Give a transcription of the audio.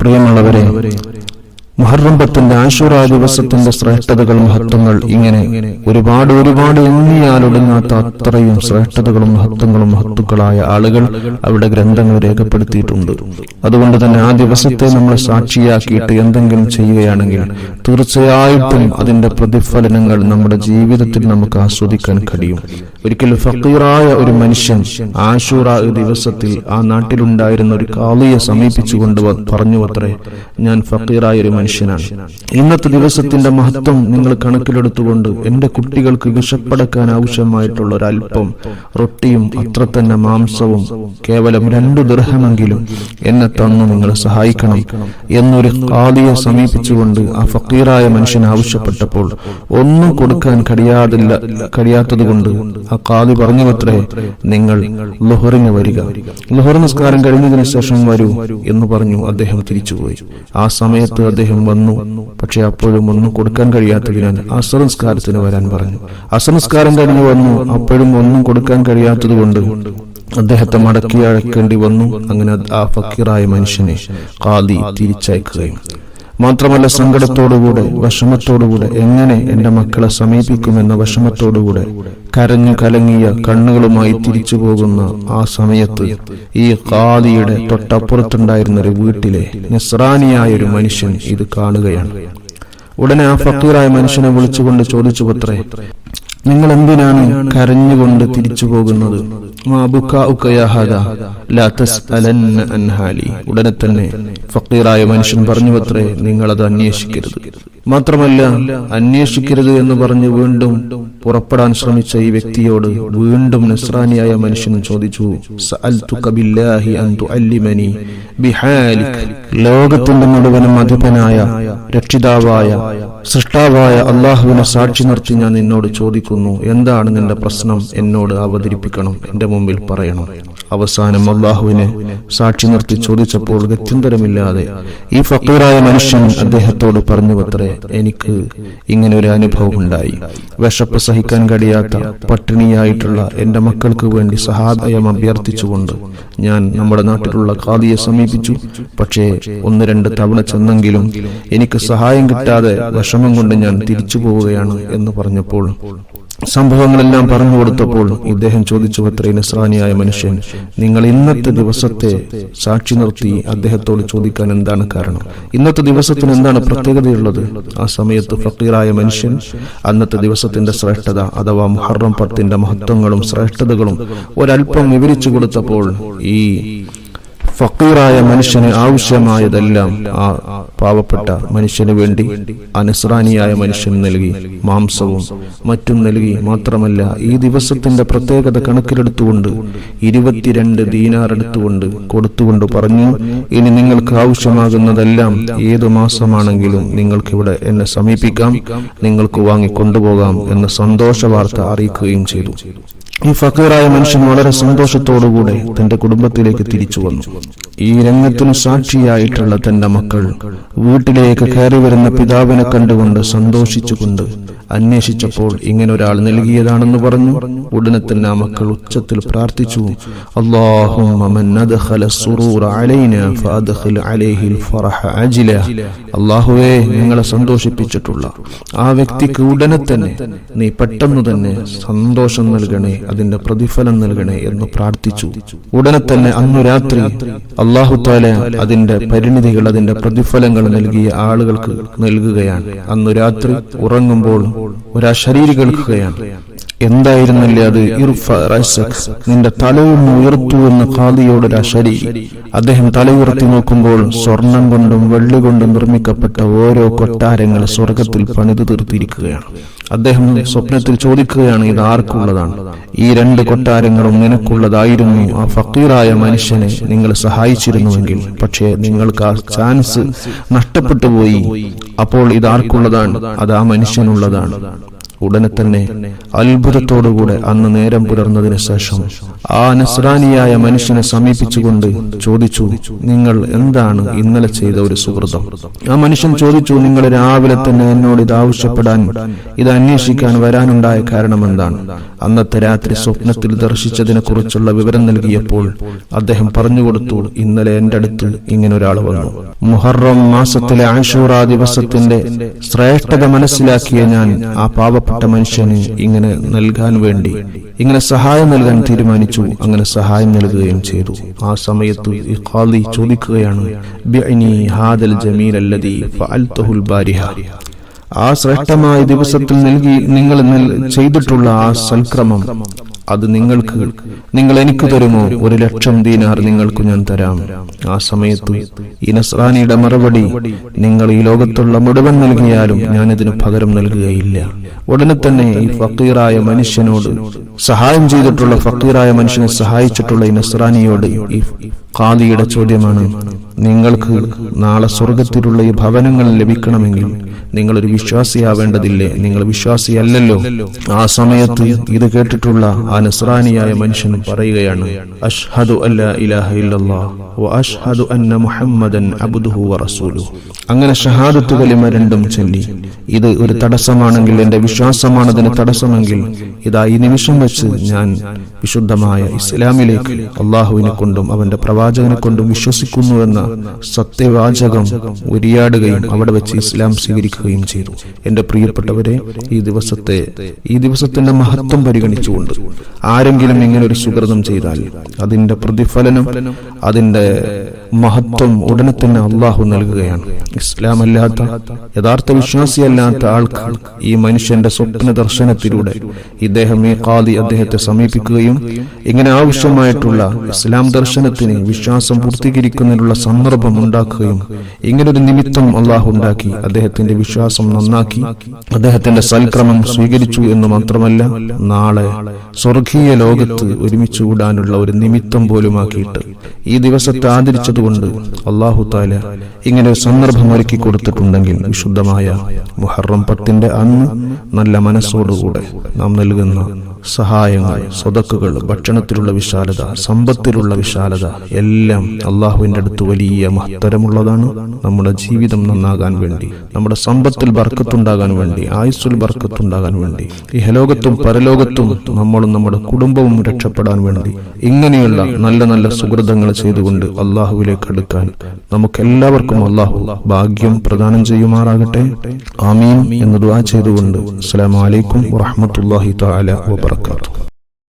പ്രിയമുള്ളവരെ മുഹറം പത്തിന്റെ ആശുറ ദിവസത്തിന്റെ ശ്രേഷ്ഠതകൾ മഹത്വങ്ങൾ ഇങ്ങനെ ഒരുപാട് ഒരുപാട് എണ്ണിയാലൊടുങ്ങാത്ത അത്രയും ശ്രേഷ്ഠതകളും മഹത്വങ്ങളും മഹത്തുക്കളായ ആളുകൾ അവിടെ ഗ്രന്ഥങ്ങൾ രേഖപ്പെടുത്തിയിട്ടുണ്ട്. അതുകൊണ്ട് തന്നെ ആ ദിവസത്തെ നമ്മൾ സാക്ഷിയാക്കിയിട്ട് എന്തെങ്കിലും ചെയ്യുകയാണെങ്കിൽ തീർച്ചയായിട്ടും അതിന്റെ പ്രതിഫലനങ്ങൾ നമ്മുടെ ജീവിതത്തിൽ നമുക്ക് ആസ്വദിക്കാൻ കഴിയും. ഒരിക്കൽ ഫക്കീറായ ഒരു മനുഷ്യൻ ആശൂറ ദിവസത്തിൽ ആ നാട്ടിലുണ്ടായിരുന്ന ഒരു കാളിയെ സമീപിച്ചുകൊണ്ട് പറഞ്ഞു അത്രേ ഞാൻ ഫക്കീറായ ഒരു മനുഷ്യനാണ്. ഇന്നത്തെ ദിവസത്തിന്റെ മഹത്വം നിങ്ങൾ കണക്കിലെടുത്തുകൊണ്ട് എന്റെ കുട്ടികൾക്ക് വിശപ്പടക്കാൻ ആവശ്യമായിട്ടുള്ള ഒരല്പം റൊട്ടിയും അത്ര തന്നെ മാംസവും കേവലം രണ്ടു ദൃഹമെങ്കിലും എന്നെ തന്നു നിങ്ങൾ സഹായിക്കണം എന്നൊരു കാളിയെ സമീപിച്ചുകൊണ്ട് ആ ഫക്കീറായ മനുഷ്യൻ ആവശ്യപ്പെട്ടപ്പോൾ ഒന്നും കൊടുക്കാൻ കഴിയാതില്ല കഴിയാത്തതുകൊണ്ട് ആ കാളി പറഞ്ഞു അത്രേ നിങ്ങൾ ലൊഹറിന് വരിക. ലൊഹർ നിസ്കാരം കഴിഞ്ഞതിന് ശേഷം വരൂ എന്ന് പറഞ്ഞു അദ്ദേഹം തിരിച്ചുപോയി. ആ സമയത്ത് അദ്ദേഹം വന്നു. പക്ഷെ അപ്പോഴും ഒന്നും കൊടുക്കാൻ കഴിയാത്തതിനാൽ അസംസ്കാരത്തിന് വരാൻ പറഞ്ഞു. അസംസ്കാരം കഴിഞ്ഞു വന്നു. അപ്പോഴും ഒന്നും കൊടുക്കാൻ കഴിയാത്തതുകൊണ്ട് അദ്ദേഹത്തെ മടക്കി അഴക്കേണ്ടി വന്നു. അങ്ങനെ ആ ഫക്കീറായ മനുഷ്യനെ കാതി തിരിച്ചയക്കുകയും മാത്രമല്ല സങ്കടത്തോടുകൂടെ വിഷമത്തോടുകൂടെ എങ്ങനെ എന്റെ മക്കളെ സമീപിക്കുമെന്ന വിഷമത്തോടുകൂടെ കരഞ്ഞു കലങ്ങിയ കണ്ണുകളുമായി തിരിച്ചു പോകുന്ന ആ സമയത്ത് ഈ കാദിയുടെ തൊട്ടപ്പുറത്തുണ്ടായിരുന്ന ഒരു വീട്ടിലെ നിസ്രാനിയായ ഒരു മനുഷ്യൻ ഇത് കാണുകയാണ്. ഉടനെ ആ ഫക്കീറായ മനുഷ്യനെ വിളിച്ചുകൊണ്ട് ചോദിച്ചു പത്രേ നിങ്ങൾ എന്തിനാണ് കരഞ്ഞുകൊണ്ട് തിരിച്ചു പോകുന്നത്? ഉടനെ തന്നെ ഫക്കീറായ മനുഷ്യൻ പറഞ്ഞു പത്രേ നിങ്ങൾ അത് അന്വേഷിക്കരുത്. മാത്രമല്ല അന്വേഷിക്കരുത് എന്ന് പറഞ്ഞ് വീണ്ടും പുറപ്പെടാൻ ശ്രമിച്ച ഈ വ്യക്തിയോട് വീണ്ടും നസ്രാനിയായ മനുഷ്യൻ ചോദിച്ചു ലോകത്തിന്റെ മുഴുവനും അധിപനായ രക്ഷിതാവായ സൃഷ്ടാവായ അള്ളാഹുവിനെ സാക്ഷി നിർത്തി ഞാൻ നിന്നോട് ചോദിക്കുന്നു എന്താണ് നിന്റെ പ്രശ്നം? എന്നോട് അവതരിപ്പിക്കണം എന്റെ മുമ്പിൽ പറയണം. അവസാനം അള്ളാഹുവിനെ സാക്ഷി നിർത്തി ചോദിച്ചപ്പോൾ ഗത്യന്തരമില്ലാതെ ഈ ഫക്കീറായ മനുഷ്യൻ അദ്ദേഹത്തോട് പറഞ്ഞു പത്രേ എനിക്ക് ഇങ്ങനെ ഒരു അനുഭവം ഉണ്ടായി. വിശപ്പ് സഹിക്കാൻ കഴിയാത്ത പട്ടിണിയായിട്ടുള്ള എന്റെ മക്കൾക്ക് വേണ്ടി സഹായം അഭ്യർത്ഥിച്ചുകൊണ്ട് ഞാൻ നമ്മുടെ നാട്ടിലുള്ള ഖാദിയെ സമീപിച്ചു. പക്ഷേ ഒന്ന് രണ്ട് തവണ ചെന്നെങ്കിലും എനിക്ക് സഹായം കിട്ടാതെ വിഷമം കൊണ്ട് ഞാൻ തിരിച്ചു പോവുകയാണ് എന്ന് പറഞ്ഞപ്പോൾ സംഭവങ്ങളെല്ലാം പറഞ്ഞു കൊടുത്തപ്പോൾ ഇദ്ദേഹം ചോദിച്ചു അത്രേ നിസ്രാനിയായ മനുഷ്യൻ നിങ്ങൾ ഇന്നത്തെ ദിവസത്തെ സാക്ഷി നിർത്തി അദ്ദേഹത്തോട് ചോദിക്കാൻ എന്താണ് കാരണം? ഇന്നത്തെ ദിവസത്തിന് എന്താണ് പ്രത്യേകതയുള്ളത്? ആ സമയത്ത് ഫക്കീറായ മനുഷ്യൻ അന്നത്തെ ദിവസത്തിന്റെ ശ്രേഷ്ഠത അഥവാ മുഹറം പത്തിന്റെ മഹത്വങ്ങളും ശ്രേഷ്ഠതകളും ഒരല്പം വിവരിച്ചു കൊടുത്തപ്പോൾ ഈ ഫക്കീറായ മനുഷ്യന് ആവശ്യമായതെല്ലാം ആ പാവപ്പെട്ട മനുഷ്യന് വേണ്ടി അനസ്രാനിയായ മനുഷ്യൻ നൽകി മാംസവും മറ്റും നൽകി മാത്രമല്ല ഈ ദിവസത്തിന്റെ പ്രത്യേകത കണക്കിലെടുത്തുകൊണ്ട് ഇരുപത്തിരണ്ട് ദീനാർ എടുത്തുകൊണ്ട് കൊടുത്തുകൊണ്ട് പറഞ്ഞു ഇനി നിങ്ങൾക്ക് ആവശ്യമാകുന്നതെല്ലാം ഏതു മാസമാണെങ്കിലും നിങ്ങൾക്ക് ഇവിടെ എന്നെ സമീപിക്കാം നിങ്ങൾക്ക് വാങ്ങി കൊണ്ടുപോകാം എന്ന സന്തോഷ വാർത്ത അറിയിക്കുകയും ചെയ്തു. ഈ ഫക്കീറായ മനുഷ്യൻ വളരെ സന്തോഷത്തോടുകൂടെ തന്റെ കുടുംബത്തിലേക്ക് തിരിച്ചു വന്നു. ഈ രംഗത്തിന് സാക്ഷിയായിട്ടുള്ള തന്റെ മക്കൾ വീട്ടിലേക്ക് കയറി വരുന്ന പിതാവിനെ കണ്ടുകൊണ്ട് സന്തോഷിച്ചുകൊണ്ട് അന്വേഷിച്ചപ്പോൾ ഇങ്ങനൊരാൾ നൽകിയതാണെന്ന് പറഞ്ഞു. ഉടനെ തന്നെ ആ മക്കൾ ഉച്ചത്തിൽ പ്രാർത്ഥിച്ചു. അള്ളാഹുവേ ഞങ്ങളെ സന്തോഷിപ്പിച്ചിട്ടുള്ള ആ വ്യക്തിക്ക് ഉടനെ തന്നെ നീ പെട്ടെന്ന് തന്നെ സന്തോഷം നൽകണേ അതിന്റെ പ്രതിഫലം നൽകണേ എന്ന് പ്രാർത്ഥിച്ചു. ഉടനെ തന്നെ അന്ന് രാത്രി അള്ളാഹു താല അതിന്റെ പരിണിതികൾ അതിന്റെ പ്രതിഫലങ്ങൾ നൽകിയ ആളുകൾക്ക് നൽകുകയാണ്. അന്ന് രാത്രി ഉറങ്ങുമ്പോൾ ഒരാ ശരീരം കേൾക്കുകയാണ്. എന്തായിരുന്നില്ലേ അത്? ഇർഫ റസക് നിന്റെ തലയൊന്ന് ഉയർത്തു എന്ന് ഖാദിയോട് ശരി. അദ്ദേഹം ഉയർത്തി നോക്കുമ്പോൾ സ്വർണം കൊണ്ടും വെള്ളി കൊണ്ടും നിർമ്മിക്കപ്പെട്ട ഓരോ കൊട്ടാരങ്ങൾ സ്വർഗത്തിൽ പണിതു തീർത്തിരിക്കുകയാണ്. അദ്ദേഹം സ്വപ്നത്തിൽ ചോദിക്കുകയാണ് ഇത് ആർക്കുള്ളതാണ്? ഈ രണ്ട് കൊട്ടാരങ്ങളും നിനക്കുള്ളതായിരുന്നു. ആ ഫക്കീറായ മനുഷ്യനെ നിങ്ങൾ സഹായിച്ചിരുന്നുവെങ്കിൽ പക്ഷേ നിങ്ങൾക്ക് ആ ചാൻസ് നഷ്ടപ്പെട്ടു പോയി. അപ്പോൾ ഇത് ആർക്കുള്ളതാണ്? അത് ആ മനുഷ്യനുള്ളതാണ്. ഉടനെ തന്നെ അത്ഭുതത്തോടുകൂടെ അന്ന് നേരം പുലർന്നതിന് ശേഷം ആ നസ്രാനിയായ മനുഷ്യനെ സമീപിച്ചുകൊണ്ട് ചോദിച്ചു നിങ്ങൾ എന്താണ് ഇന്നലെ ചെയ്ത ഒരു സുഹൃതം? ആ മനുഷ്യൻ ചോദിച്ചു നിങ്ങൾ രാവിലെ തന്നെ എന്നോട് ഇത് ആവശ്യപ്പെടാൻ ഇത് അന്വേഷിക്കാൻ വരാനുണ്ടായ കാരണം എന്താണ് അന്നത്തെ രാത്രി സ്വപ്നത്തിൽ ദർശിച്ചതിനെ കുറിച്ചുള്ള വിവരം നൽകിയപ്പോൾ അദ്ദേഹം പറഞ്ഞു കൊടുത്തു ഇന്നലെ എന്റെ അടുത്ത് ഇങ്ങനെ ഒരാൾ വന്നു. മുഹറം മാസത്തിലെ ആഷൂറ ദിവസത്തിന്റെ ശ്രേഷ്ഠത മനസ്സിലാക്കിയ ഞാൻ ആ പാവപ്പെട്ട മനുഷ്യന് ഇങ്ങനെ നൽകാൻ വേണ്ടി ഇങ്ങനെ സഹായം നൽകാൻ തീരുമാനിച്ചു. അങ്ങനെ സഹായം നൽകുകയും ചെയ്തു. ആ സമയത്ത് ചോദിക്കുകയാണ് ഹാദൽ ജമീൽ ബാരിഹ. ആ ശ്രേഷ്ഠമായ ദിവസത്തിൽ നൽകി നിങ്ങൾ ചെയ്തിട്ടുള്ള ആ സൽക്രമം അത് നിങ്ങൾക്ക് നിങ്ങൾ എനിക്ക് തരുമോ ഒരു ലക്ഷം ദീനാർ നിങ്ങൾക്ക് ഞാൻ തരാം. ആ സമയത്ത് ഈ നസ്രാനിയുടെ മറുപടി നിങ്ങൾ ഈ ലോകത്തുള്ള മുഴുവൻ നൽകിയാലും ഞാൻ ഇതിന് പകരം നൽകുകയില്ല. ഉടനെ തന്നെ ഈ ഫക്കീറായ മനുഷ്യനോട് സഹായം ചെയ്തിട്ടുള്ള ഫക്കീറായ മനുഷ്യനെ സഹായിച്ചിട്ടുള്ള ഈ നസ്രാനിയോട് ഈ ഖാദിയുടെ ചോദ്യമാണ് നിങ്ങൾക്ക് നാളെ സ്വർഗത്തിലുള്ള ഈ ഭവനങ്ങൾ ലഭിക്കണമെങ്കിൽ നിങ്ങളൊരു വിശ്വാസിയാവേണ്ടതില്ലേ? നിങ്ങൾ വിശ്വാസിയല്ലല്ലോ. ആ സമയത്ത് ഇത് കേട്ടിട്ടുള്ള ആ നസ്രാനിയായ മനുഷ്യൻ പറയുകയാണ് അഷ്ഹദു വ അഷ്ഹദു അന്ന മുഹമ്മദൻ അബ്ദുഹു വ അങ്ങനെ ഷഹാദത്ത് കലിമ രണ്ടും ചൊല്ലി. ഇത് ഒരു തടസ്സമാണെങ്കിൽ എന്റെ വിശ്വാസമാണ് അതിന് തടസ്സമെങ്കിൽ ഇതാ ഈ നിമിഷം വെച്ച് ഞാൻ വിശുദ്ധമായ ഇസ്ലാമിലേക്ക് അള്ളാഹുവിനെ കൊണ്ടും അവന്റെ പ്രവാചകനെ കൊണ്ടും വിശ്വസിക്കുന്നു എന്ന സത്യവാചകം ഉരിയാടുകയും അവിടെ വെച്ച് ഇസ്ലാം സ്വീകരിക്കുകയും ചെയ്തു. എന്റെ പ്രിയപ്പെട്ടവരെ ഈ ദിവസത്തെ ഈ ദിവസത്തിന്റെ മഹത്വം പരിഗണിച്ചുകൊണ്ട് ആരെങ്കിലും ഇങ്ങനെ ഒരു സുഹൃതം ചെയ്താൽ അതിന്റെ പ്രതിഫലനം അതിന്റെ മഹത്വം ഉടനെ തന്നെ അള്ളാഹു നൽകുകയാണ്. ഇസ്ലാം അല്ലാത്ത യഥാർത്ഥ വിശ്വാസിയല്ലാത്ത ആൾക്ക് ഈ മനുഷ്യന്റെ സ്വപ്ന ദർശനത്തിലൂടെ ഇദ്ദേഹം ഈ കാതി അദ്ദേഹത്തെ സമീപിക്കുകയും ഇങ്ങനെ ആവശ്യമായിട്ടുള്ള ഇസ്ലാം ദർശനത്തിന് വിശ്വാസം പൂർത്തീകരിക്കുന്നതിനുള്ള സന്ദർഭം ഉണ്ടാക്കുകയും ഇങ്ങനൊരു നിമിത്തം അള്ളാഹു ഉണ്ടാക്കി അദ്ദേഹത്തിന്റെ വിശ്വാസം നന്നാക്കി അദ്ദേഹത്തിന്റെ സൽക്രമം സ്വീകരിച്ചു എന്ന് മാത്രമല്ല നാളെ സ്വർഗീയ ലോകത്ത് ഒരുമിച്ച് കൂടാനുള്ള ഒരു നിമിത്തം പോലുമാക്കിയിട്ട് ഈ ദിവസത്തെ ആദരിച്ചതുകൊണ്ട് അള്ളാഹു താല ഇങ്ങനെ സന്ദർഭം ഒരുക്കി കൊടുത്തിട്ടുണ്ടെങ്കിൽ വിശുദ്ധമായ മുഹറം പത്തിന്റെ അന്ന് നല്ല മനസ്സോടുകൂടെ നാം നൽകുന്ന സഹായങ്ങൾ സ്വതക്കുകൾ ഭക്ഷണത്തിലുള്ള വിശാലത സമ്പത്തിലുള്ള വിശാലത എല്ലാം അള്ളാഹുവിന്റെ അടുത്ത് വലിയ മഹത്തരമുള്ളതാണ് നമ്മുടെ ജീവിതം നന്നാകാൻ വേണ്ടി നമ്മുടെ സമ്പത്തിൽ ബർക്കത്തുണ്ടാകാൻ വേണ്ടി ആയുസ്സിൽ ബർക്കത്തുണ്ടാകാൻ വേണ്ടി ഈ ഹലോകത്തും പരലോകത്തും നമ്മളും നമ്മുടെ കുടുംബവും രക്ഷപ്പെടാൻ വേണ്ടി ഇങ്ങനെയുള്ള നല്ല നല്ല സുഹൃതങ്ങൾ ചെയ്തുകൊണ്ട് അള്ളാഹുവിലേക്ക് അടുക്കാൻ നമുക്കെല്ലാവർക്കും അള്ളാഹു ഭാഗ്യം പ്രദാനം ചെയ്യുമാറാകട്ടെ. ആമീൻ എന്ന് ദുആ ചെയ്തുകൊണ്ട് അസ്സലാമു അലൈക്കും വറഹ്മത്തുള്ളാഹി തആല barakatuh.